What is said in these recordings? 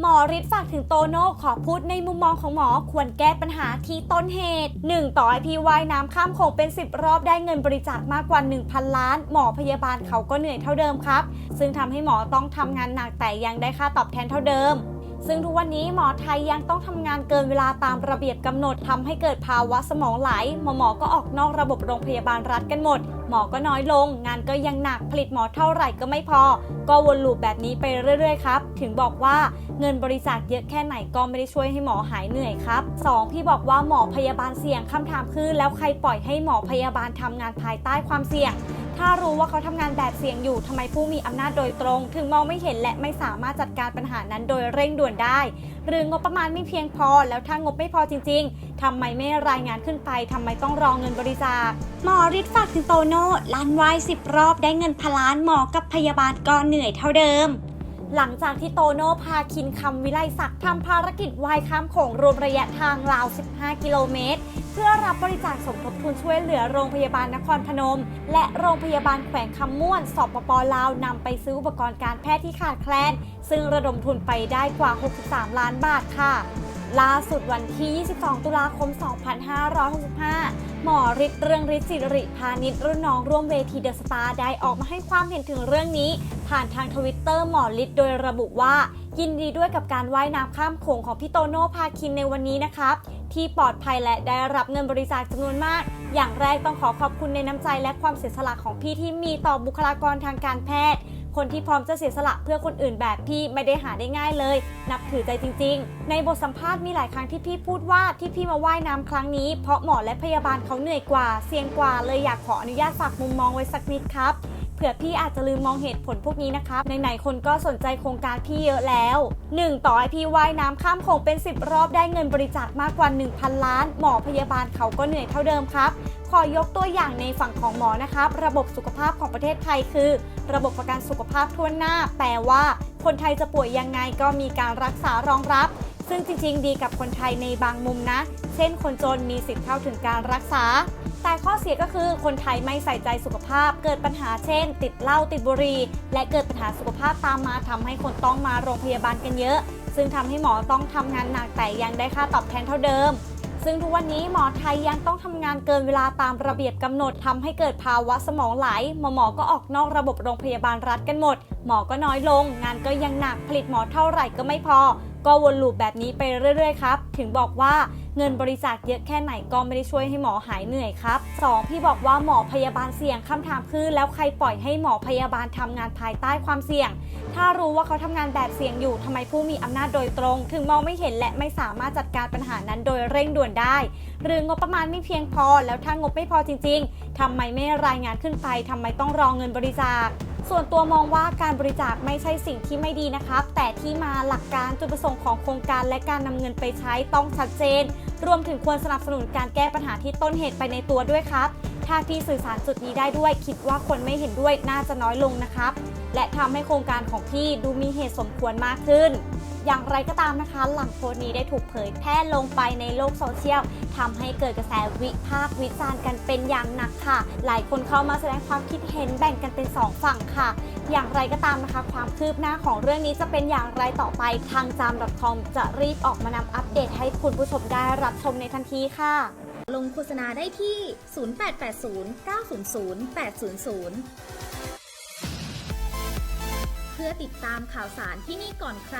หมอฤทธิ์ฝากถึงโตโน่ขอพูดในมุมมองของหมอควรแก้ปัญหาที่ต้นเหตุ 1. ต่อให้พี่ว่ายน้ำข้ามโขงเป็น 10 รอบได้เงินบริจาคมากกว่า 1,000 ล้าน หมอพยาบาลเขาก็เหนื่อยเท่าเดิมครับ ซึ่งทำให้หมอต้องทำงานหนักแต่ยังได้ค่าตอบแทนเท่าเดิม ซึ่งทุกวันนี้หมอไทยยังต้องทำงานเกินเวลาตามระเบียบกำหนดทำให้เกิดภาวะสมองไหล หมอหมอก็ออกนอกระบบโรงพยาบาลรัฐกันหมด หมอก็น้อยลง งานก็ยังหนักผลิตหมอเท่าไหร่ก็ไม่พอ ก็วนลูปแบบนี้ไปเรื่อยๆครับ ถึงบอกว่าเงินบริจาคเยอะแค่ไหนก็ไม่ได้ช่วยให้หมอหายเหนื่อยครับ 2. พี่บอกว่าหมอพยาบาลเสี่ยงคำถามคือ แล้วใครปล่อยให้หมอพยาบาลทำงานภายใต้ความเสี่ยง ถ้ารู้ว่าเขาทำงานแบบเสี่ยงอยู่ทำไมผู้มีอำนาจโดยตรง ถึงมองไม่เห็นและไม่สามารถจัดการปัญหานั้นโดยเร่งด่วนได้ หรืองบประมาณไม่เพียงพอ แล้วถ้างบไม่พอจริง ๆทำไมไม่รายงานขึ้นไปทำไมต้องรอเงินบริจาคหมอริดฝากถึงโตโน่ล้านวายสิบรอบได้เงินพันล้านหมอกับพยาบาลก็เหนื่อยเท่าเดิม หลังจากที่โตโน่พาคินคำวิไลศักดิ์ทำภารกิจวายข้ามโขงรวมระยะทางราว 15 กิโลเมตร เพื่อรับบริจาคสมทบทุนช่วยเหลือโรงพยาบาลนครพนม และโรงพยาบาลแขวงคำม่วนสปปลาวนำไปซื้ออุปกรณ์การแพทย์ที่ขาดแคลน ซึ่งระดมทุนไปได้กว่า 63 ล้านบาทค่ะ ล่าสุดวันที่ 22 ตุลาคม 2565 หมอฤทธิ์เรืองฤทธิ์สิริพาณิชย์รุ่นน้องร่วมเวทีเดอะสตาร์ได้ออกมาให้ความเห็นถึงเรื่องนี้ ผ่านทางทวิตเตอร์หมอฤทธิ์โดยระบุว่า ยินดีด้วยกับการว่ายน้ำข้ามโขงของพี่โตโน่พาคินในวันนี้นะครับ ที่ปลอดภัยและได้รับเงินบริจาคจำนวนมาก อย่างแรกต้องขอขอบคุณในน้ำใจและความเสียสละของพี่ที่มีต่อบุคลากรทางการแพทย์ คนที่พร้อมจะเสียสละเพื่อคนอื่นแบบพี่ไม่ได้หาได้ง่ายเลย นับถือใจจริง ๆ ในบทสัมภาษณ์มีหลายครั้งที่พี่พูดว่าที่พี่มาว่ายน้ำครั้งนี้เพราะหมอและพยาบาลเขาเหนื่อยกว่า เสี่ยงกว่าเลยอยากขออนุญาตฝากมุมมองไว้สักนิดครับเผื่อพี่อาจจะลืมมองเหตุผลพวกนี้นะครับไหนๆคนก็สนใจโครงการพี่เยอะแล้ว 1. ต่อให้พี่ว่ายน้ำข้ามโขงเป็น 10 รอบได้เงินบริจาคมากกว่า 1,000 ล้าน หมอพยาบาลเขาก็เหนื่อยเท่าเดิมครับ ขอยกตัวอย่างในฝั่งของหมอนะครับระบบสุขภาพของประเทศไทยคือ ระบบประกันสุขภาพทั่วหน้า แปลว่า คนไทยจะป่วยยังไงก็มีการรักษารองรับ ซึ่งจริง ๆ ดีกับคนไทยในบางมุมนะ เช่น คนจนมีสิทธิ์เข้าถึงการรักษา แต่ข้อเสียก็คือคนไทยไม่ใส่ใจสุขภาพ เกิดปัญหาเช่น ติดเหล้าติดบุหรี่และเกิดปัญหาสุขภาพตามมาทำให้คนต้องมาโรงพยาบาลกันเยอะ ซึ่งทำให้หมอต้องทำงานหนักแต่ยังได้ค่าตอบแทนเท่าเดิม ซึ่งทุกวันนี้หมอไทยยังต้องทำงานเกินเวลาตามระเบียบกำหนดทำให้เกิดภาวะสมองไหล หมอหมอก็ออกนอกระบบโรงพยาบาลรัฐกันหมด หมอก็น้อยลง งานก็ยังหนักผลิตหมอเท่าไหร่ก็ไม่พอ ก็วนลูปแบบนี้ไปเรื่อยๆครับ ถึงบอกว่า เงินบริจาคเยอะแค่ไหนก็ไม่ได้ช่วยให้หมอหายเหนื่อยครับ 2. พี่บอกว่าหมอพยาบาลเสี่ยงคำถามคือ แล้วใครปล่อยให้หมอพยาบาลทำงานภายใต้ความเสี่ยง ถ้ารู้ว่าเขาทำงานแบบเสี่ยงอยู่ทำไมผู้มีอำนาจโดยตรง ถึงมองไม่เห็นและไม่สามารถจัดการปัญหานั้นโดยเร่งด่วนได้ หรืองบประมาณไม่เพียงพอ แล้วถ้างบไม่พอจริง ๆทำไมไม่รายงานขึ้นไปทำไมต้องรอเงินบริจาคส่วนตัวมองว่าการบริจาคไม่ใช่สิ่งที่ไม่ดีนะครับ แต่ที่มาหลักการจุดประสงค์ของโครงการและการนำเงินไปใช้ต้องชัดเจน รวมถึงควรสนับสนุนการแก้ปัญหาที่ต้นเหตุไปในตัวด้วยครับ ถ้าพี่สื่อสารจุดนี้ได้ด้วย คิดว่าคนไม่เห็นด้วยน่าจะน้อยลงนะครับ และทำให้โครงการของพี่ดูมีเหตุสมควรมากขึ้น อย่างไรก็ตามนะคะ หลังโพสต์นี้ได้ถูกเผยแพร่ลงไปในโลกโซเชียลทำให้เกิดกระแสวิพากษ์วิจารณ์กันเป็นอย่างหนักค่ะ หลายคนเข้ามาแสดงความคิดเห็นแบ่งกันเป็นสองฝั่งค่ะ อย่างไรก็ตามนะคะ ความคืบหน้าของเรื่องนี้จะเป็นอย่างไรต่อไปทางจามรับทองจะรีบออกมานำอัปเดตให้คุณผู้ชมได้รับชมในทันทีค่ะ ลงโฆษณาได้ที่ 0880 900 800 เพื่อติดตามข่าวสารที่นี่ก่อนใคร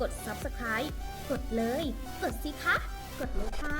กด subscribe กดเลย กดสิคะ กดเลยค่ะ